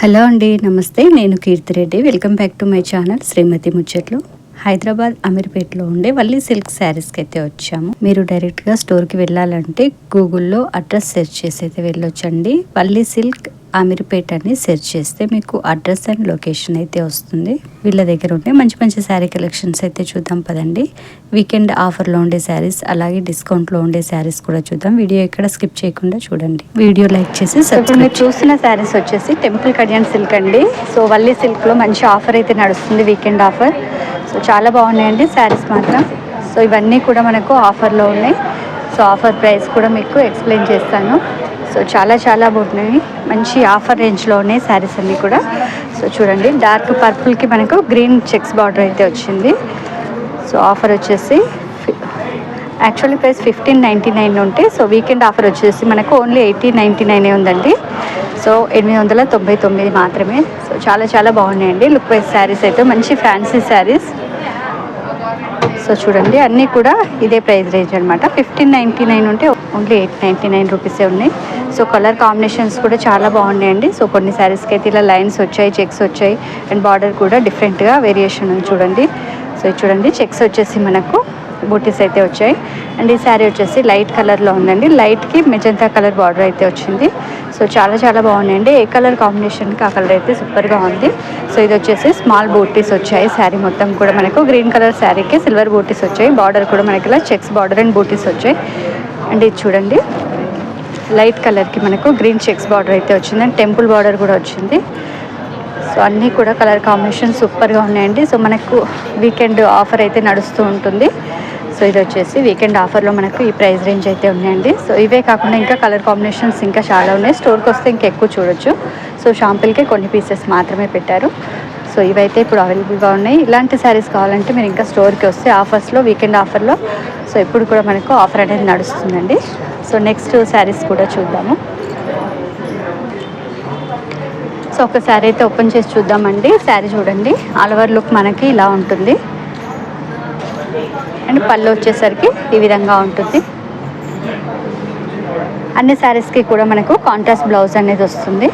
Hello అండి నమస్తే. నేను Keerthi Reddy welcome back to my channel Srimathi Muchatlu. Hyderabad అమీర్పేటలో ఉండే వల్లి సిల్క్ శారీస్కి అయితే వచ్చాము. మీరు డైరెక్ట్గా స్టోర్కి వెళ్ళాలంటే గూగుల్లో అడ్రస్ సెర్చ్ చేసి అయితే వెళ్ళొచ్చండి. వల్లి సిల్క్ అమీర్పేట్ అని సెర్చ్ చేస్తే మీకు అడ్రస్ అండ్ లొకేషన్ అయితే వస్తుంది. వీళ్ళ దగ్గర ఉండే మంచి మంచి శారీ కలెక్షన్స్ అయితే చూద్దాం పదండి. వీకెండ్ ఆఫర్లో ఉండే శారీస్ అలాగే డిస్కౌంట్లో ఉండే శారీస్ కూడా చూద్దాం. వీడియో ఇక్కడ స్కిప్ చేయకుండా చూడండి. వీడియో లైక్ చేసి ఇప్పుడు మీరు చూస్తున్న శారీస్ వచ్చేసి టెంపుల్ కడియన్ సిల్క్ అండి. సో వల్లి సిల్క్లో మంచి ఆఫర్ అయితే నడుస్తుంది వీకెండ్ ఆఫర్. సో చాలా బాగున్నాయండి శారీస్ మాత్రం. సో ఇవన్నీ కూడా మనకు ఆఫర్లో ఉన్నాయి. సో ఆఫర్ ప్రైస్ కూడా మీకు ఎక్స్ప్లెయిన్ చేస్తాను. సో చాలా చాలా బాగున్నాయి. మంచి ఆఫర్ రేంజ్లో ఉన్నాయి శారీస్ అన్నీ కూడా. సో చూడండి డార్క్ పర్పుల్కి మనకు గ్రీన్ చెక్స్ బార్డర్ అయితే వచ్చింది. సో ఆఫర్ వచ్చేసి actually price fifteen ninety nine ఉంటే సో వీకెండ్ ఆఫర్ వచ్చేసి మనకు ఓన్లీ ఎయిటీన్ నైంటీ నైనే ఉందండి. సో ఎనిమిది వందల తొంభై తొమ్మిది మాత్రమే. సో చాలా చాలా బాగున్నాయండి. లుక్ వైజ్ శారీస్ అయితే మంచి ఫ్యాన్సీ శారీస్ సో చూడండి అన్నీ కూడా ఇదే ప్రైస్ రేంజ్ అనమాట ఫిఫ్టీన్ నైంటీ నైన్ ఉంటే ఓన్లీ ఎయిట్ నైంటీ నైన్ రూపీసే ఉన్నాయి. సో కలర్ కాంబినేషన్స్ కూడా చాలా బాగున్నాయండి. సో కొన్ని శారీస్కి అయితే ఇలా లైన్స్ వచ్చాయి చెక్స్ వచ్చాయి. అండ్ బార్డర్ కూడా డిఫరెంట్గా వేరియేషన్ ఉంది చూడండి. సో చూడండి చెక్స్ వచ్చేసి మనకు బూటీస్ అయితే వచ్చాయి. అండ్ ఈ శారీ వచ్చేసి లైట్ కలర్లో ఉందండి. లైట్కి మెజంతా కలర్ బార్డర్ అయితే వచ్చింది. సో చాలా చాలా బాగున్నాయండి. ఏ కలర్ కాంబినేషన్కి ఆ కలర్ అయితే సూపర్గా ఉంది. సో ఇది వచ్చేసి స్మాల్ బోటీస్ వచ్చాయి. శారీ మొత్తం కూడా మనకు గ్రీన్ కలర్ శారీకి సిల్వర్ బోటీస్ వచ్చాయి. బార్డర్ కూడా మనకి ఇలా చెక్స్ బార్డర్ అండ్ బోటీస్ వచ్చాయి. అండ్ ఇది చూడండి. లైట్ కలర్కి మనకు గ్రీన్ చెక్స్ బార్డర్ అయితే వచ్చింది. అండ్ టెంపుల్ బార్డర్ కూడా వచ్చింది. సో అన్నీ కూడా కలర్ కాంబినేషన్ సూపర్గా ఉన్నాయండి. సో మనకు వీకెండ్ ఆఫర్ అయితే నడుస్తూ ఉంటుంది. సో ఇది వచ్చేసి వీకెండ్ ఆఫర్లో మనకు ఈ ప్రైస్ రేంజ్ అయితే ఉన్నాయండి. సో ఇవే కాకుండా ఇంకా కలర్ కాంబినేషన్స్ ఇంకా చాలా ఉన్నాయి. స్టోర్కి వస్తే ఇంకా ఎక్కువ చూడొచ్చు. సో షాంపుల్కే కొన్ని పీసెస్ మాత్రమే పెట్టారు. సో ఇవైతే ఇప్పుడు అవైలబుల్గా ఉన్నాయి. ఇలాంటి శారీస్ కావాలంటే మీరు ఇంకా స్టోర్కి వస్తే ఆఫర్స్లో వీకెండ్ ఆఫర్లో సో ఇప్పుడు కూడా మనకు ఆఫర్ అనేది నడుస్తుందండి. సో నెక్స్ట్ శారీస్ కూడా చూద్దాము. సో ఒక శారీ అయితే ఓపెన్ చేసి చూద్దామండి. శారీ చూడండి. ఆల్ ఓవర్ లుక్ మనకి ఇలా ఉంటుంది. అండ్ పళ్ళు వచ్చేసరికి ఈ విధంగా ఉంటుంది. అన్ని శారీస్కి కూడా మనకు కాంట్రాస్ట్ బ్లౌజ్ అనేది వస్తుంది.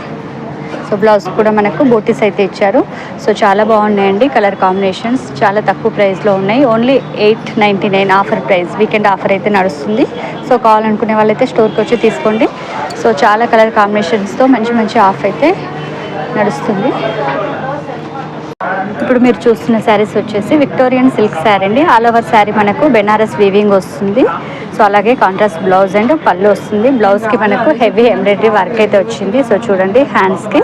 సో బ్లౌజ్ కూడా మనకు బోటీస్ అయితే ఇచ్చారు. సో చాలా బాగున్నాయండి కలర్ కాంబినేషన్స్ చాలా తక్కువ ప్రైస్లో ఉన్నాయి. Only eight ninety nine offer price weekend offer అయితే నడుస్తుంది. సో కావాలనుకునే వాళ్ళైతే స్టోర్కి వచ్చి తీసుకోండి. సో చాలా కలర్ కాంబినేషన్స్తో మంచి మంచి ఆఫ్ అయితే నడుస్తుంది. ఇప్పుడు మీరు చూస్తున్న శారీస్ వచ్చేసి విక్టోరియన్ సిల్క్ శారీ అండి. ఆల్ ఓవర్ శారీ మనకు బెనారస్ వీవింగ్ వస్తుంది. సో అలాగే కాంట్రాస్ట్ బ్లౌజ్ అండ్ పళ్ళు వస్తుంది. బ్లౌజ్కి మనకు హెవీ ఎంబ్రాయిడరీ వర్క్ అయితే వచ్చింది. సో చూడండి హ్యాండ్స్కి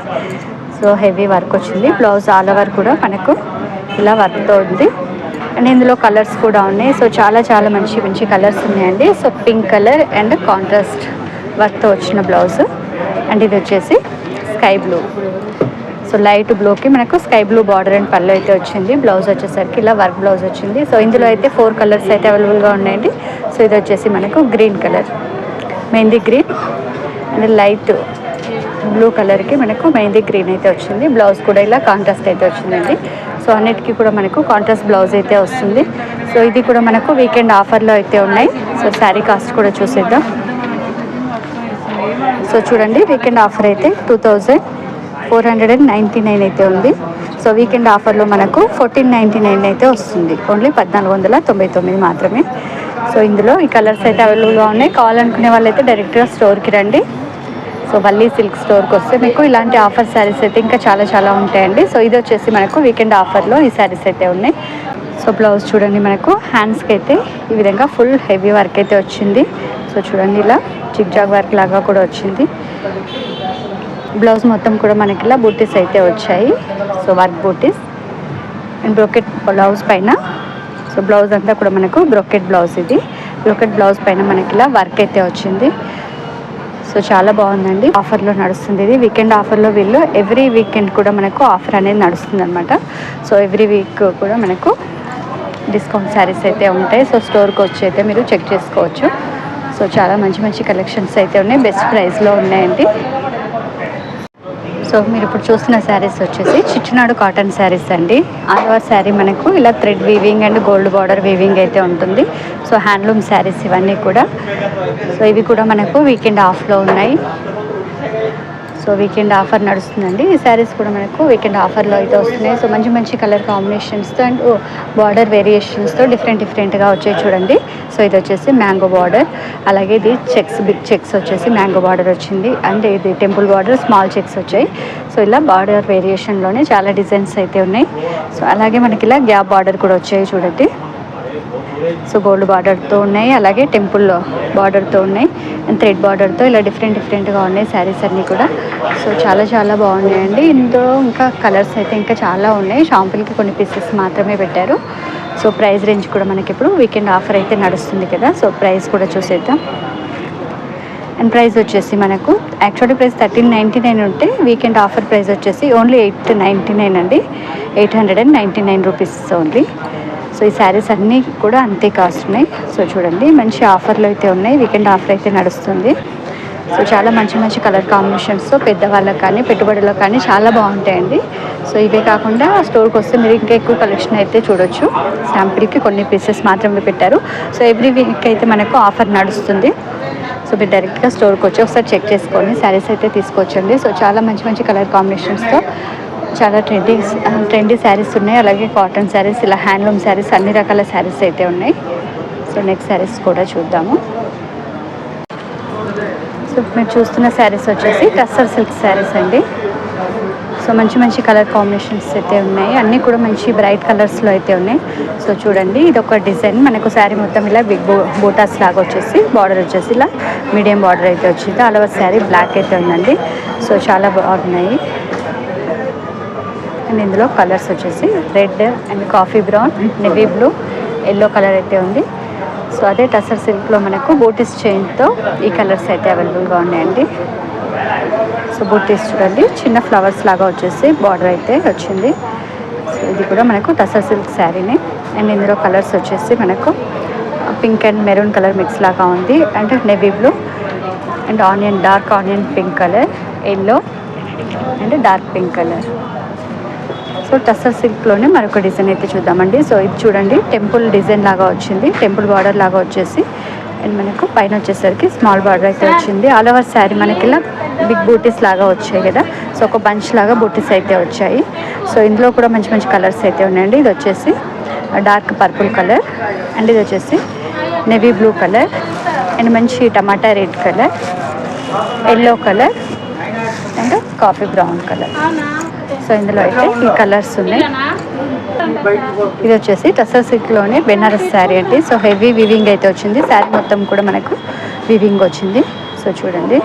సో హెవీ వర్క్ వచ్చింది. బ్లౌజ్ ఆల్ ఓవర్ కూడా మనకు ఇలా వర్క్తో ఉంది. అండ్ ఇందులో కలర్స్ కూడా ఉన్నాయి. సో చాలా చాలా మంచి మంచి కలర్స్ ఉన్నాయండి. So pink colour and contrast వర్క్తో వచ్చిన బ్లౌజ్ అండ్ ఇది వచ్చేసి స్కై బ్లూ సో లైట్ బ్లూకి మనకు స్కై బ్లూ బార్డర్ అండ్ పళ్ళు అయితే వచ్చింది. బ్లౌజ్ వచ్చేసరికి ఇలా వర్క్ బ్లౌజ్ వచ్చింది. సో ఇందులో అయితే ఫోర్ కలర్స్ అయితే అవైలబుల్గా ఉన్నాయండి. సో ఇది వచ్చేసి మనకు green colour. Mehndi green and light blue కలర్కి మనకు మెహందీ గ్రీన్ అయితే వచ్చింది. బ్లౌజ్ కూడా ఇలా కాంట్రాస్ట్ అయితే వచ్చిందండి. సో అన్నిటికీ కూడా మనకు కాంట్రాస్ట్ బ్లౌజ్ అయితే వస్తుంది. సో ఇది కూడా మనకు వీకెండ్ ఆఫర్లో అయితే ఉన్నాయి. సో శారీ కాస్ట్ కూడా చూసేద్దాం. సో చూడండి వీకెండ్ ఆఫర్ అయితే two thousand four hundred and ninety nine అయితే ఉంది. సో వీకెండ్ ఆఫర్లో మనకు ఫోర్టీన్ నైంటీ నైన్ అయితే వస్తుంది. ఓన్లీ పద్నాలుగు వందల తొంభై తొమ్మిది మాత్రమే. సో ఇందులో ఈ కలర్స్ అయితే అవైలబుల్గా ఉన్నాయి. కావాలనుకునే వాళ్ళైతే డైరెక్ట్గా స్టోర్కి రండి. సో వల్లీ సిల్క్ స్టోర్కి వస్తే మీకు ఇలాంటి ఆఫర్ శారీస్ అయితే ఇంకా చాలా చాలా ఉంటాయండి. సో ఇది వచ్చేసి మనకు వీకెండ్ ఆఫర్లో ఈ శారీస్ అయితే ఉన్నాయి. సో బ్లౌజ్ చూడండి మనకు. హ్యాండ్స్కి అయితే ఈ విధంగా ఫుల్ హెవీ వర్క్ అయితే వచ్చింది. సో చూడండి ఇలా చిక్జాగ్ వర్క్ లాగా కూడా వచ్చింది. బ్లౌజ్ మొత్తం కూడా మనకి ఇలా బూటీస్ అయితే వచ్చాయి. So work butis and brocade blouse పైన. సో బ్లౌజ్ అంతా కూడా మనకు బ్రోకెట్ బ్లౌజ్ ఇది. బ్రోకెట్ బ్లౌజ్ పైన మనకి ఇలా వర్క్ అయితే వచ్చింది. సో చాలా బాగుందండి. ఆఫర్లో నడుస్తుంది ఇది. వీకెండ్ ఆఫర్లో వీళ్ళు ఎవ్రీ వీకెండ్ కూడా మనకు ఆఫర్ అనేది నడుస్తుంది అనమాట సో ఎవ్రీ వీక్ కూడా మనకు డిస్కౌంట్ శారీస్ అయితే ఉంటాయి. సో స్టోర్కి వచ్చి అయితే మీరు చెక్ చేసుకోవచ్చు. సో చాలా మంచి మంచి కలెక్షన్స్ అయితే ఉన్నాయి. బెస్ట్ ప్రైస్లో ఉన్నాయండి. సో మీరు ఇప్పుడు చూస్తున్న శారీస్ వచ్చేసి చిచ్చునాడు కాటన్ శారీస్ అండి. ఆల్వా శారీ మనకు ఇలా thread weaving and gold border weaving అయితే ఉంటుంది. సో హ్యాండ్లూమ్ శారీస్ ఇవన్నీ కూడా. సో ఇవి కూడా మనకు వీకెండ్ ఆఫ్లో ఉన్నాయి. సో వీకెండ్ ఆఫర్ నడుస్తుందండి. ఈ శారీస్ కూడా మనకు వీకెండ్ ఆఫర్లో అయితే వస్తున్నాయి. సో మంచి మంచి కలర్ కాంబినేషన్స్తో అండ్ బార్డర్ వేరియేషన్స్తో డిఫరెంట్ డిఫరెంట్గా వచ్చాయి చూడండి. సో ఇది వచ్చేసి మ్యాంగో బార్డర్ అలాగే ఇది చెక్స్ బిగ్ చెక్స్ వచ్చేసి మ్యాంగో బార్డర్ వచ్చింది. అండ్ ఇది టెంపుల్ బార్డర్ స్మాల్ చెక్స్ వచ్చాయి. సో ఇలా బార్డర్ వేరియేషన్లోనే చాలా డిజైన్స్ అయితే ఉన్నాయి. సో అలాగే మనకి ఇలా గ్యాప్ బార్డర్ కూడా వచ్చాయి చూడండి. సో గోల్డ్ బార్డర్తో ఉన్నాయి అలాగే టెంపుల్లో బార్డర్తో ఉన్నాయి అండ్ థ్రెడ్ బార్డర్తో ఇలా డిఫరెంట్ డిఫరెంట్గా ఉన్నాయి శారీస్ అన్నీ కూడా. సో చాలా చాలా బాగున్నాయండి. ఇందులో ఇంకా కలర్స్ అయితే ఇంకా చాలా ఉన్నాయి. షాంపుల్కి కొన్ని పీసెస్ మాత్రమే పెట్టారు. సో ప్రైస్ రేంజ్ కూడా మనకి ఇప్పుడు వీకెండ్ ఆఫర్ అయితే నడుస్తుంది కదా. సో ప్రైస్ కూడా చూసేద్దాం. అండ్ ప్రైస్ వచ్చేసి మనకు actually price thirteen ninety nine ఉంటే వీకెండ్ ఆఫర్ ప్రైస్ వచ్చేసి ఓన్లీ ఎయిట్ నైంటీ నైన్ అండి. Eight hundred and ninety nine rupees only so ఈ శారీస్ అన్నీ కూడా అంతే కాస్ట్ ఉన్నాయి. సో చూడండి మంచి ఆఫర్లు అయితే ఉన్నాయి. వీకెండ్ ఆఫర్ అయితే నడుస్తుంది. సో చాలా మంచి మంచి కలర్ కాంబినేషన్స్తో పెద్దవాళ్ళకి కానీ పెట్టుబడులకు కానీ చాలా బాగుంటాయండి. సో ఇవే కాకుండా స్టోర్కి వస్తే మీరు ఇంకా ఎక్కువ కలెక్షన్ అయితే చూడొచ్చు. శాంపిల్కి కొన్ని పీసెస్ మాత్రమే పెట్టారు. సో ఎవ్రీ వీక్ అయితే మనకు ఆఫర్ నడుస్తుంది. సో మీరు డైరెక్ట్గా స్టోర్కి వచ్చి ఒకసారి చెక్ చేసుకొని శారీస్ అయితే తీసుకోవచ్చండి సో చాలా మంచి మంచి కలర్ కాంబినేషన్స్తో చాలా ట్రెండీ ట్రెండీ శారీస్ ఉన్నాయి. అలాగే కాటన్ శారీస్ ఇలా హ్యాండ్లూమ్ శారీస్ అన్ని రకాల శారీస్ అయితే ఉన్నాయి. సో నెక్స్ట్ శారీస్ కూడా చూద్దాము. సో మీరు చూస్తున్న శారీస్ వచ్చేసి టస్సర్ సిల్క్ శారీస్ అండి. సో మంచి మంచి కలర్ కాంబినేషన్స్ అయితే ఉన్నాయి. అన్నీ కూడా మంచి బ్రైట్ కలర్స్లో అయితే ఉన్నాయి. సో చూడండి ఇది ఒక డిజైన్ మనకు శారీ మొత్తం ఇలా బిగ్ బో బోటాస్ లాగా వచ్చేసి బార్డర్ వచ్చేసి ఇలా మీడియం బార్డర్ అయితే వచ్చింది. అలవర్ శారీ బ్లాక్ అయితే ఉందండి. సో చాలా బాగున్నాయి అండ్ ఇందులో కలర్స్ వచ్చేసి red and coffee brown navy blue yellow colour అయితే ఉంది. సో అదే టసర్ సిల్క్లో మనకు బూటీస్ చైన్తో ఈ కలర్స్ అయితే అవైలబుల్గా ఉన్నాయండి. సో బూటీస్ చూడండి చిన్న ఫ్లవర్స్ లాగా వచ్చేసి బార్డర్ అయితే వచ్చింది. సో ఇది కూడా మనకు టసర్ సిల్క్ శారీని. అండ్ ఇందులో కలర్స్ వచ్చేసి మనకు pink and maroon colour mix లాగా ఉంది. And navy blue and onion dark onion pink colour yellow and dark pink colour. So tussar సిల్క్లోనే మరొక డిజైన్ అయితే చూద్దామండి. సో ఇది చూడండి టెంపుల్ డిజైన్ లాగా వచ్చింది. టెంపుల్ బార్డర్ లాగా వచ్చేసి అండ్ మనకు పైన వచ్చేసరికి స్మాల్ బార్డర్ అయితే వచ్చింది. ఆల్ ఓవర్ శారీ మనకి ఇలా బిగ్ బూటీస్ లాగా వచ్చాయి కదా. సో ఒక బంచ్ లాగా బూటీస్ అయితే వచ్చాయి. సో ఇందులో కూడా మంచి మంచి కలర్స్ అయితే ఉన్నాయండి. ఇది వచ్చేసి డార్క్ పర్పుల్ కలర్ అండ్ ఇది వచ్చేసి నెవీ బ్లూ కలర్ అండ్ మంచి tomato red colour yellow colour and coffee brown colour so ఇందులో అయితే ఈ కలర్స్ ఉన్నాయి. ఇది వచ్చేసి టసర్ సిల్క్లోనే బెనారస్ శారీ అండి. సో హెవీ వివింగ్ అయితే వచ్చింది. శారీ మొత్తం కూడా మనకు వివింగ్ వచ్చింది. సో చూడండి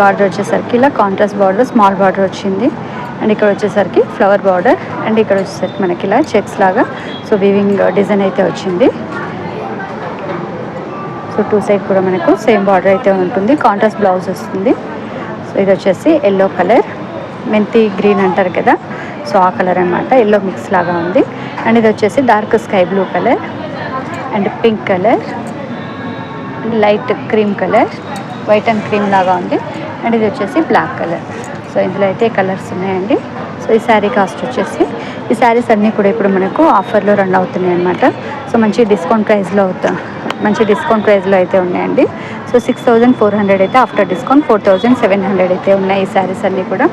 బార్డర్ వచ్చేసరికి ఇలా కాంట్రాస్ట్ బార్డర్ స్మాల్ బార్డర్ వచ్చింది. అండ్ ఇక్కడ వచ్చేసరికి ఫ్లవర్ బార్డర్. అండ్ ఇక్కడ వచ్చేసరికి మనకి ఇలా చెక్స్ లాగా సో వివింగ్ డిజైన్ అయితే వచ్చింది. సో టూ సైడ్ కూడా మనకు సేమ్ బార్డర్ అయితే ఉంటుంది. కాంట్రాస్ట్ బ్లౌజ్ వస్తుంది. సో ఇది వచ్చేసి ఎల్లో కలర్. మెంతి గ్రీన్ అంటారు కదా సో ఆ కలర్ అనమాట ఎల్లో మిక్స్ లాగా ఉంది. అండ్ ఇది వచ్చేసి dark sky blue colour and pink colour light cream colour white and cream లాగా ఉంది. అండ్ ఇది వచ్చేసి బ్లాక్ కలర్. సో ఇందులో అయితే కలర్స్ ఉన్నాయండి. సో ఈ శారీ కాస్ట్ వచ్చేసి ఈ శారీస్ అన్నీ కూడా ఇప్పుడు మనకు ఆఫర్లో రన్ అవుతున్నాయి అనమాట సో మంచి డిస్కౌంట్ ప్రైస్లో అవుతా మంచి డిస్కౌంట్ ప్రైస్లో అయితే ఉన్నాయండి. So six thousand four hundred అయితే after discount four thousand seven hundred అయితే ఉన్నాయి ఈ శారీస్ అన్నీ కూడా.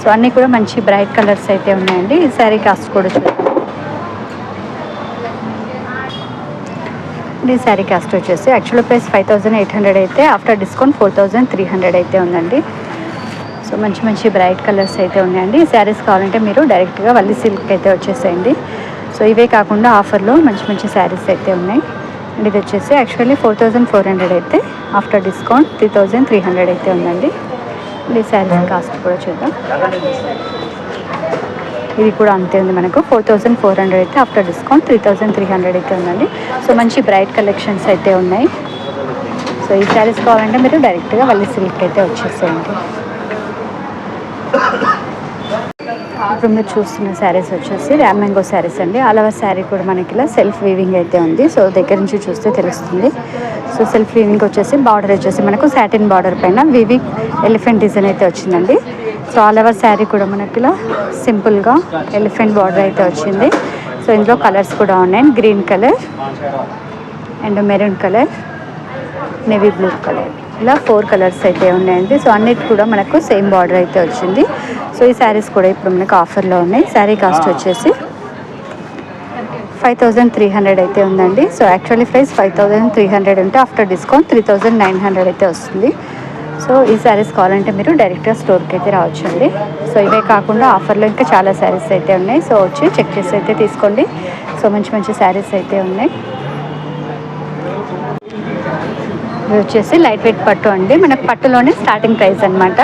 సో అన్నీ కూడా మంచి బ్రైట్ కలర్స్ అయితే ఉన్నాయండి. ఈ శారీ కాస్ట్ కూడా చూద్దాం ఈ శారీ కాస్ట్ వచ్చేసి actual price five thousand eight hundred అయితే after discount four thousand three hundred అయితే ఉందండి. సో మంచి మంచి బ్రైట్ కలర్స్ అయితే ఉన్నాయండి. శారీస్ కావాలంటే మీరు డైరెక్ట్గా వల్లి సిల్క్ అయితే వచ్చేసేయండి. సో ఇవే కాకుండా ఆఫర్లో మంచి మంచి శారీస్ అయితే ఉన్నాయి. అండ్ ఇది వచ్చేసి actually four thousand four hundred అయితే after discount three thousand three hundred అయితే ఉందండి. ఈ శారీస్ కాస్ట్ కూడా చూద్దాం. ఇది కూడా అంతే ఉంది మనకు. ఫోర్ థౌజండ్ ఫోర్ హండ్రెడ్ అయితే after discount three thousand three hundred అయితే ఉందండి. సో మంచి బ్రైట్ కలెక్షన్స్ అయితే ఉన్నాయి. సో ఈ శారీస్ కావాలంటే మీరు డైరెక్ట్గా వల్లి సిల్క్ అయితే వచ్చేసేయండి. ఇప్పుడు మీరు చూస్తున్న శారీస్ వచ్చేసి ర్యామ్ మ్యాంగో శారీస్ అండి. అలవ శారీ కూడా మనకి ఇలా సెల్ఫ్ వీవింగ్ అయితే ఉంది. సో దగ్గర నుంచి చూస్తే తెలుస్తుంది. సో సెల్ఫ్ వీవింగ్ వచ్చేసి బార్డర్ వచ్చేసి మనకు సాటిన్ బార్డర్ పైన వీవింగ్ ఎలిఫెంట్ డిజైన్ అయితే వచ్చిందండి. సో ఆల్ ఓవర్ శారీ కూడా మనకి ఇలా సింపుల్గా ఎలిఫెంట్ బార్డర్ అయితే వచ్చింది. సో ఇందులో కలర్స్ కూడా ఉన్నాయి. Green colour and maroon colour navy blue colour ఇలా ఫోర్ కలర్స్ అయితే ఉన్నాయండి. సో అన్నిటి కూడా మనకు సేమ్ బార్డర్ అయితే వచ్చింది. సో ఈ శారీస్ కూడా ఇప్పుడు మనకు ఆఫర్లో ఉన్నాయి. శారీ కాస్ట్ వచ్చేసి ఫైవ్ థౌజండ్ త్రీ హండ్రెడ్ అయితే ఉందండి. So actually price five thousand three hundred ఉంటే after discount three thousand nine hundred అయితే వస్తుంది. సో ఈ శారీస్ కావాలంటే మీరు డైరెక్ట్గా స్టోర్కి అయితే రావచ్చండి. సో ఇవే కాకుండా ఆఫర్లో ఇంకా చాలా శారీస్ అయితే ఉన్నాయి. సో వచ్చి చెక్ చేసి అయితే తీసుకోండి. సో మంచి మంచి శారీస్ అయితే ఉన్నాయి. ఇది వచ్చేసి లైట్ వెయిట్ పట్టు అండి. మనకు పట్టులోనే స్టార్టింగ్ ప్రైస్ అన్నమాట.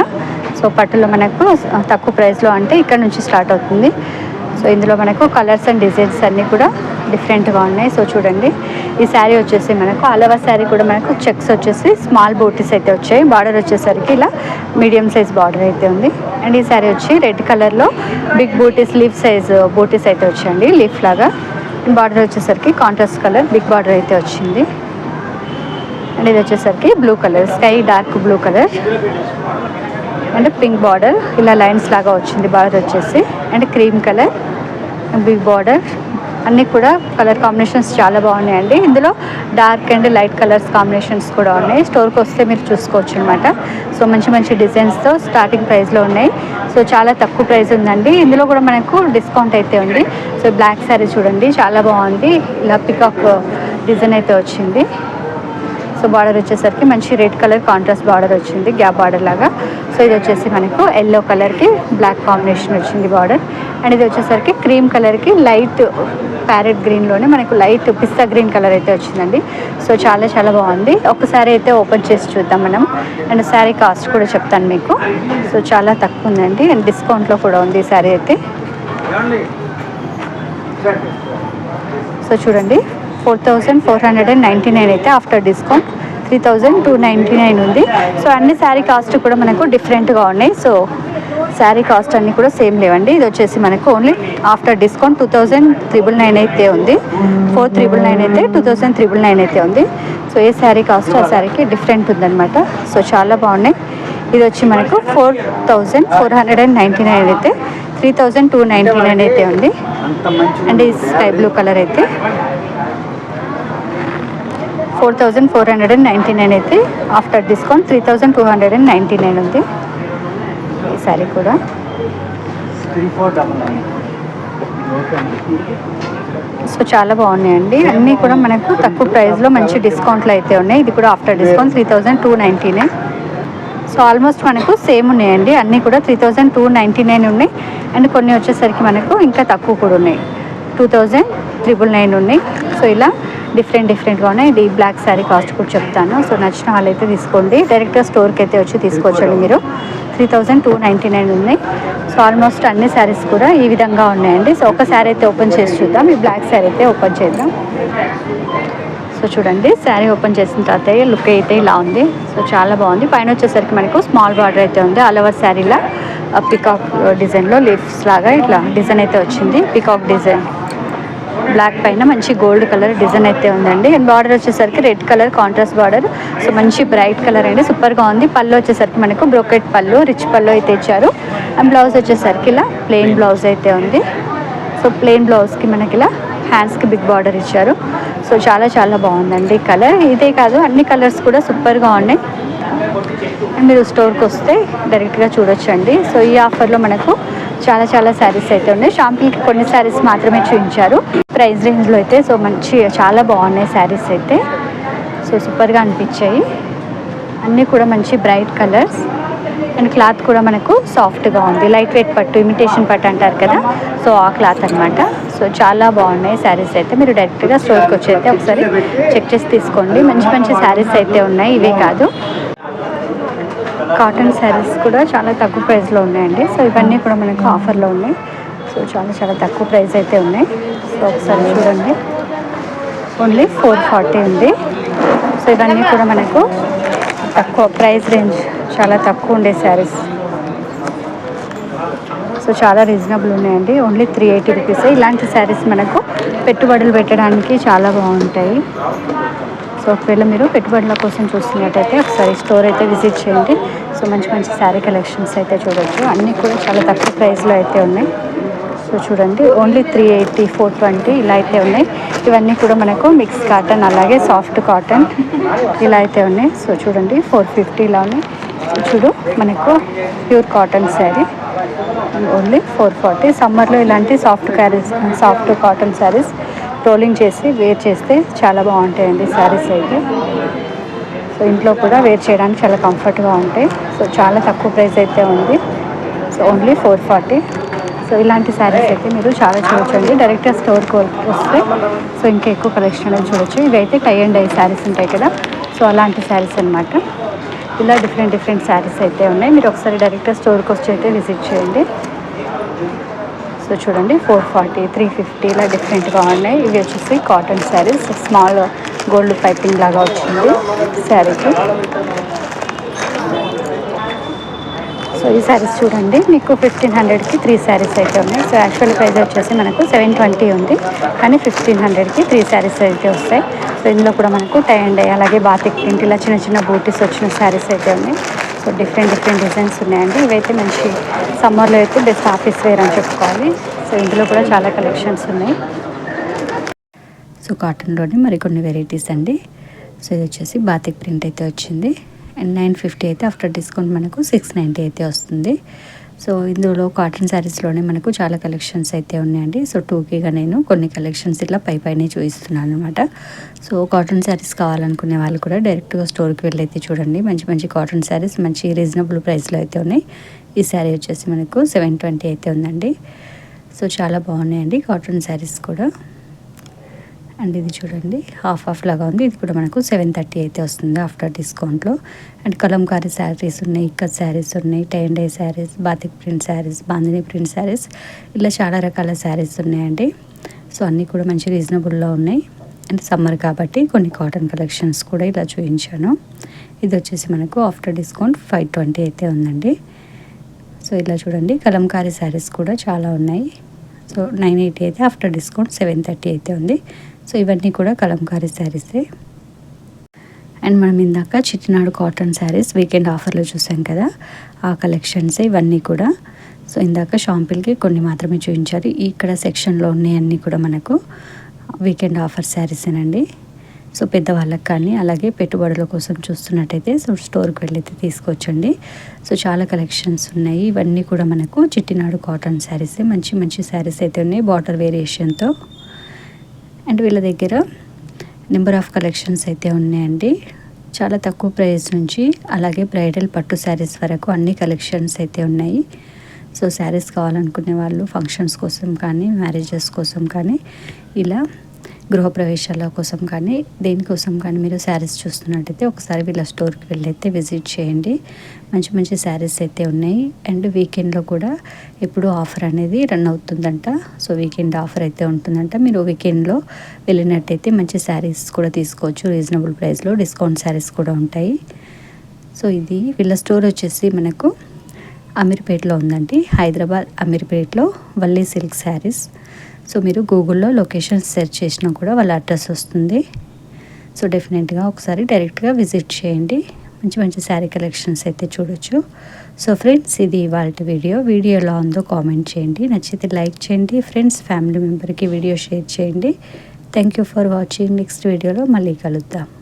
సో పట్టులో మనకు తక్కువ ప్రైస్లో అంటే ఇక్కడ నుంచి స్టార్ట్ అవుతుంది. సో ఇందులో మనకు కలర్స్ అండ్ డిజైన్స్ అన్నీ కూడా డిఫరెంట్గా ఉన్నాయి. సో చూడండి. ఈ శారీ వచ్చేసి మనకు అలవా శారీ కూడా మనకు చెక్స్ వచ్చేసి స్మాల్ బోటీస్ అయితే వచ్చాయి. బార్డర్ వచ్చేసరికి ఇలా మీడియం సైజ్ బార్డర్ అయితే ఉంది. అండ్ ఈ శారీ వచ్చి రెడ్ కలర్లో big butis leaf size butis అయితే వచ్చాయండి. లీఫ్ లాగా. బార్డర్ వచ్చేసరికి కాంట్రాస్ట్ కలర్ బిగ్ బార్డర్ అయితే వచ్చింది. అండ్ ఇది వచ్చేసరికి blue colour sky dark blue colour and pink border ఇలా లైన్స్ లాగా వచ్చింది బార్డర్ వచ్చేసి. And cream colour big border అన్నీ కూడా కలర్ కాంబినేషన్స్ చాలా బాగున్నాయండి. ఇందులో dark and light colours combinations కూడా ఉన్నాయి. స్టోర్కి వస్తే మీరు చూసుకోవచ్చు అనమాట సో మంచి మంచి డిజైన్స్తో స్టార్టింగ్ ప్రైస్లో ఉన్నాయి. సో చాలా తక్కువ ప్రైస్ ఉందండి. ఇందులో కూడా మనకు డిస్కౌంట్ అయితే ఉంది. సో బ్లాక్ శారీ చూడండి. చాలా బాగుంది. ఇలా పికప్ డిజైన్ uh, అయితే వచ్చింది. సో బార్డర్ వచ్చేసరికి మంచి రెడ్ కలర్ కాంట్రాస్ట్ బార్డర్ వచ్చింది గ్యాప్ బార్డర్ లాగా. సో ఇది వచ్చేసి మనకు ఎల్లో కలర్కి బ్లాక్ కాంబినేషన్ వచ్చింది బార్డర్. అండ్ ఇది వచ్చేసరికి క్రీమ్ కలర్కి లైట్ ప్యారెట్ గ్రీన్లోనే మనకు లైట్ పిస్తా గ్రీన్ కలర్ అయితే వచ్చిందండి. సో చాలా చాలా బాగుంది. ఒకసారి అయితే ఓపెన్ చేసి చూద్దాం మనం. అండ్ శారీ కాస్ట్ కూడా చెప్తాను మీకు. సో చాలా తక్కువ ఉందండి. అండ్ డిస్కౌంట్లో కూడా ఉంది ఈ శారీ అయితే. సో చూడండి. Four thousand four hundred and ninety nine అయితే after discount three thousand two ninety nine ఉంది. సో అన్ని శారీ కాస్ట్ కూడా మనకు డిఫరెంట్గా ఉన్నాయి. సో శారీ కాస్ట్ అన్నీ కూడా సేమ్ లేవండి. ఇది వచ్చేసి మనకు only after discount two thousand triple nine అయితే ఉంది. ఫోర్ త్రిబుల్ నైన్ అయితే టూ థౌజండ్ త్రిబుల్ నైన్ అయితే ఉంది. సో ఏ శారీ కాస్ట్ ఆ శారీకి డిఫరెంట్ ఉందన్నమాట. సో చాలా బాగున్నాయి. ఇది వచ్చి మనకు four thousand four hundred and ninety nine అయితే three thousand two ninety nine అయితే ఉంది. అండ్ ఈ స్కై బ్లూ కలర్ అయితే four thousand four hundred and ninety nine అయితే after discount three thousand two hundred and ninety nine ఉంది ఈ sorry కూడా. So చాలా బాగున్నాయండి. అన్నీ కూడా మనకు తక్కువ ప్రైస్లో మంచి డిస్కౌంట్లు అయితే ఉన్నాయి. ఇది కూడా after discount three thousand two ninety nine. So almost మనకు సేమ్ ఉన్నాయండి. అన్నీ కూడా three thousand two ninety nine ఉన్నాయి. అండ్ కొన్ని వచ్చేసరికి మనకు ఇంకా తక్కువ కూడా ఉన్నాయి. టూ థౌజండ్ త్రిబుల్ నైన్ ఉన్నాయి. సో ఇలా డిఫరెంట్ డిఫరెంట్గా ఉన్నాయి. ఇది బ్లాక్ శారీ కాస్ట్ కూడా చెప్తాను. సో నచ్చిన వాళ్ళు అయితే తీసుకోండి. డైరెక్ట్గా స్టోర్కి అయితే వచ్చి తీసుకోవచ్చండి మీరు. Three thousand two ninety nine ఉన్నాయి. సో ఆల్మోస్ట్ అన్ని శారీస్ కూడా ఈ విధంగా ఉన్నాయండి. సో ఒక శారీ అయితే ఓపెన్ చేసి చూద్దాం. ఈ బ్లాక్ శారీ అయితే ఓపెన్ చేద్దాం. సో చూడండి. శారీ ఓపెన్ చేసిన తర్వాత లుక్ అయితే ఇలా ఉంది. సో చాలా బాగుంది. పైన వచ్చేసరికి మనకు స్మాల్ బార్డర్ అయితే ఉంది. ఆల్ ఓవర్ శారీలా పికాక్ డిజైన్లో లీఫ్స్ లాగా ఇట్లా డిజైన్ అయితే వచ్చింది. పికాక్ డిజైన్ బ్లాక్ పైన మంచి గోల్డ్ కలర్ డిజైన్ అయితే ఉందండి. అండ్ బార్డర్ వచ్చేసరికి red colour contrast border. So మంచి బ్రైట్ కలర్ అండి. సూపర్గా ఉంది. పళ్ళు వచ్చేసరికి మనకు బ్రోకెట్ పళ్ళు రిచ్ పళ్ళు అయితే ఇచ్చారు. అండ్ బ్లౌజ్ వచ్చేసరికి ఇలా ప్లెయిన్ బ్లౌజ్ అయితే ఉంది. సో ప్లెయిన్ బ్లౌజ్కి మనకి ఇలా హ్యాండ్స్కి బిగ్ బార్డర్ ఇచ్చారు. సో చాలా చాలా బాగుందండి కలర్. ఇదే కాదు అన్ని కలర్స్ కూడా సూపర్గా ఉన్నాయి. మీరు స్టోర్కి వస్తే డైరెక్ట్గా చూడొచ్చండి. సో ఈ ఆఫర్లో మనకు చాలా చాలా శారీస్ అయితే ఉన్నాయి. షాంపుల్కి కొన్ని శారీస్ మాత్రమే చూపించారు. ప్రైస్ రేంజ్లో అయితే సో మంచి చాలా బాగున్నాయి శారీస్ అయితే. సో సూపర్గా అనిపించాయి. అన్నీ కూడా మంచి బ్రైట్ కలర్స్. అండ్ క్లాత్ కూడా మనకు సాఫ్ట్గా ఉంది. లైట్ వెయిట్ పట్టు ఇమిటేషన్ పట్టు అంటారు కదా సో ఆ క్లాత్ అన్నమాట. సో చాలా బాగున్నాయి శారీస్ అయితే. మీరు డైరెక్ట్గా స్టోర్కి వచ్చి అయితే ఒకసారి చెక్ చేసి తీసుకోండి. మంచి మంచి శారీస్ అయితే ఉన్నాయి. ఇవే కాదు. కాటన్ శారీస్ కూడా చాలా తక్కువ ప్రైస్లో ఉన్నాయండి. సో ఇవన్నీ కూడా మనకు ఆఫర్లో ఉన్నాయి. సో చాలా చాలా తక్కువ ప్రైస్ అయితే ఉన్నాయి. సో ఒకసారి చూడండి. ఓన్లీ ఫోర్ ఫార్టీ ఉంది. సో ఇవన్నీ కూడా మనకు తక్కువ ప్రైస్ రేంజ్ చాలా తక్కువ ఉండే శారీస్. సో చాలా రీజనబుల్ ఉన్నాయండి. Only three eighty rupees. ఇలాంటి శారీస్ మనకు పెట్టుబడులు పెట్టడానికి చాలా బాగుంటాయి. సో ఒకవేళ మీరు పెట్టుబడుల కోసం చూస్తున్నట్టయితే ఒకసారి స్టోర్ అయితే విజిట్ చేయండి. సో మంచి మంచి శారీ కలెక్షన్స్ అయితే చూడొచ్చు. అన్నీ కూడా చాలా తక్కువ ప్రైస్లో అయితే ఉన్నాయి. సో చూడండి only three eighty four twenty ఇలా అయితే ఉన్నాయి. ఇవన్నీ కూడా మనకు మిక్స్ కాటన్ అలాగే సాఫ్ట్ కాటన్ ఇలా అయితే ఉన్నాయి. సో చూడండి ఫోర్ ఫిఫ్టీ ఇలా ఉన్నాయి. చూడు మనకు pure cotton sari. Only four forty. సమ్మర్లో ఇలాంటి సాఫ్ట్ క్యారీస్ సాఫ్ట్ కాటన్ శారీస్ రోలింగ్ చేసి వేర్ చేస్తే చాలా బాగుంటాయండి శారీస్ అయితే. సో ఇంట్లో కూడా వేర్ చేయడానికి చాలా కంఫర్ట్గా ఉంటాయి. సో చాలా తక్కువ ప్రైస్ అయితే ఉంది. So only four forty. So ఇలాంటి శారీస్ అయితే మీరు చాలా చూడొచ్చండి. డైరెక్ట్గా స్టోర్కి వస్తే సో ఇంకా ఎక్కువ కలెక్షన్ అనేది చూడొచ్చు. ఇవైతే టై అండ్ డై శారీస్ ఉంటాయి కదా. సో అలాంటి శారీస్ అన్నమాట. ఇలా డిఫరెంట్ డిఫరెంట్ శారీస్ అయితే ఉన్నాయి. మీరు ఒకసారి డైరెక్ట్గా స్టోర్కి వచ్చి అయితే విజిట్ చేయండి. సో చూడండి ఫోర్ ఫార్టీ త్రీ ఫిఫ్టీ ఇలా డిఫరెంట్గా ఉన్నాయి. ఇవి వచ్చేసి cotton saris small gold piping లాగా వచ్చింది. శారీకి సో ఈ శారీస్ చూడండి. మీకు ఫిఫ్టీన్ హండ్రెడ్కి త్రీ శారీస్ అయితే ఉన్నాయి. సో యాక్చువల్ ప్రైస్ వచ్చేసి మనకు సెవెన్ ట్వంటీ ఉంది. కానీ ఫిఫ్టీన్ హండ్రెడ్కి త్రీ శారీస్ అయితే వస్తాయి. సో ఇందులో కూడా మనకు టై అండ్ డై అలాగే బాతిక్ ప్రింట్ ఇలా చిన్న చిన్న బూటీస్ వచ్చిన శారీస్ అయితే ఉన్నాయి. సో డిఫరెంట్ డిఫరెంట్ డిజైన్స్ ఉన్నాయండి. ఇవైతే మంచి సమ్మర్లో అయితే బెస్ట్ ఆఫీస్ వేర్ అని చెప్పుకోవాలి. సో ఇందులో కూడా చాలా కలెక్షన్స్ ఉన్నాయి. సో కాటన్లోనే మరికొన్ని వెరైటీస్ అండి. సో ఇది వచ్చేసి బాతిక్ ప్రింట్ అయితే వచ్చింది. నైన్ ఫిఫ్టీ అయితే ఆఫ్టర్ డిస్కౌంట్ మనకు సిక్స్ నైంటీ అయితే వస్తుంది. సో ఇందులో కాటన్ శారీస్లోనే మనకు చాలా కలెక్షన్స్ అయితే ఉన్నాయండి. సో టూకీగా నేను కొన్ని కలెక్షన్స్ ఇట్లా పై పైనే చూపిస్తున్నాను అనమాట సో కాటన్ శారీస్ కావాలనుకునే వాళ్ళు కూడా డైరెక్ట్గా స్టోర్కి వెళ్ళి అయితే చూడండి. మంచి మంచి కాటన్ శారీస్ మంచి రీజనబుల్ ప్రైస్లో అయితే ఉన్నాయి. ఈ శారీ వచ్చేసి మనకు సెవెన్ ట్వంటీ అయితే ఉందండి. సో చాలా బాగున్నాయండి కాటన్ శారీస్ కూడా. అండ్ ఇది చూడండి హాఫ్ హాఫ్ లాగా ఉంది. ఇది కూడా మనకు సెవెన్ థర్టీ అయితే వస్తుంది ఆఫ్టర్ డిస్కౌంట్లో అండ్ కలంకారీ శారీస్ ఉన్నాయి ఇక్కత్ శారీస్ ఉన్నాయి tie dye saris batik print saris bandhani print saris. ఇలా చాలా రకాల శారీస్ ఉన్నాయండి. సో అన్నీ కూడా మంచి రీజనబుల్లో ఉన్నాయి. అండ్ సమ్మర్ కాబట్టి కొన్ని కాటన్ కలెక్షన్స్ కూడా ఇలా చూపించాను. ఇది వచ్చేసి మనకు ఆఫ్టర్ డిస్కౌంట్ ఫైవ్ ట్వంటీ అయితే ఉందండి. సో ఇలా చూడండి కలంకారీ శారీస్ కూడా చాలా ఉన్నాయి. సో నైన్ ఎయిటీ అయితే ఆఫ్టర్ డిస్కౌంట్ సెవెన్ థర్టీ అయితే ఉంది. సో ఇవన్నీ కూడా కలంకారీ శారీసే అండ్ మనం ఇందాక చిట్టినాడు కాటన్ శారీస్ వీకెండ్ ఆఫర్లో చూసాం కదా ఆ కలెక్షన్స్ ఇవన్నీ కూడా. సో ఇందాక షాంపిల్కి కొన్ని మాత్రమే చూపించారు. ఇక్కడ సెక్షన్లో ఉన్నాయన్నీ కూడా మనకు వీకెండ్ ఆఫర్ శారీసేనండి సో పెద్దవాళ్ళకి కానీ అలాగే పెట్టుబడుల కోసం చూస్తున్నట్టయితే సో స్టోర్కి వెళ్ళైతే తీసుకొచ్చండి సో చాలా కలెక్షన్స్ ఉన్నాయి. ఇవన్నీ కూడా మనకు చిట్టినాడు కాటన్ శారీసే మంచి మంచి శారీస్ అయితే ఉన్నాయి. బార్డర్ వేరియేషన్తో అండ్ వీళ్ళ దగ్గర నెంబర్ ఆఫ్ కలెక్షన్స్ అయితే ఉన్నాయండి. చాలా తక్కువ ప్రైస్ నుంచి అలాగే బ్రైడల్ పట్టు శారీస్ వరకు అన్ని కలెక్షన్స్ అయితే ఉన్నాయి. సో శారీస్ కావాలనుకునే వాళ్ళు ఫంక్షన్స్ కోసం కానీ మ్యారేజెస్ కోసం కానీ ఇలా గృహప్రవేశాల కోసం కానీ దేనికోసం కానీ మీరు శారీస్ చూస్తున్నట్టయితే ఒకసారి వీళ్ళ స్టోర్కి వెళ్ళైతే విజిట్ చేయండి. మంచి మంచి శారీస్ అయితే ఉన్నాయి. అండ్ వీకెండ్లో కూడా ఎప్పుడు ఆఫర్ అనేది రన్ అవుతుందంట. సో వీకెండ్ ఆఫర్ అయితే ఉంటుందంట. మీరు వీకెండ్లో వెళ్ళినట్టయితే మంచి శారీస్ కూడా తీసుకోవచ్చు. రీజనబుల్ ప్రైస్లో డిస్కౌంట్ శారీస్ కూడా ఉంటాయి. సో ఇది వీళ్ళ స్టోర్ వచ్చేసి మనకు అమీర్పేటలో ఉందండి. హైదరాబాద్ అమీర్పేటలో వల్లీ సిల్క్ శారీస్. సో మీరు గూగుల్లో లొకేషన్ సెర్చ్ చేసినా కూడా వాళ్ళ అడ్రస్ వస్తుంది. సో డెఫినెట్గా ఒకసారి డైరెక్ట్గా విజిట్ చేయండి. మంచి మంచి శారీ కలెక్షన్స్ అయితే చూడొచ్చు. సో ఫ్రెండ్స్ ఇది ఇవాళ వీడియో. వీడియో ఎలా ఉందో కామెంట్ చేయండి. నచ్చితే లైక్ చేయండి. ఫ్రెండ్స్ ఫ్యామిలీ మెంబర్కి వీడియో షేర్ చేయండి. Thank you for watching. Next వీడియోలో మళ్ళీ కలుద్దాం.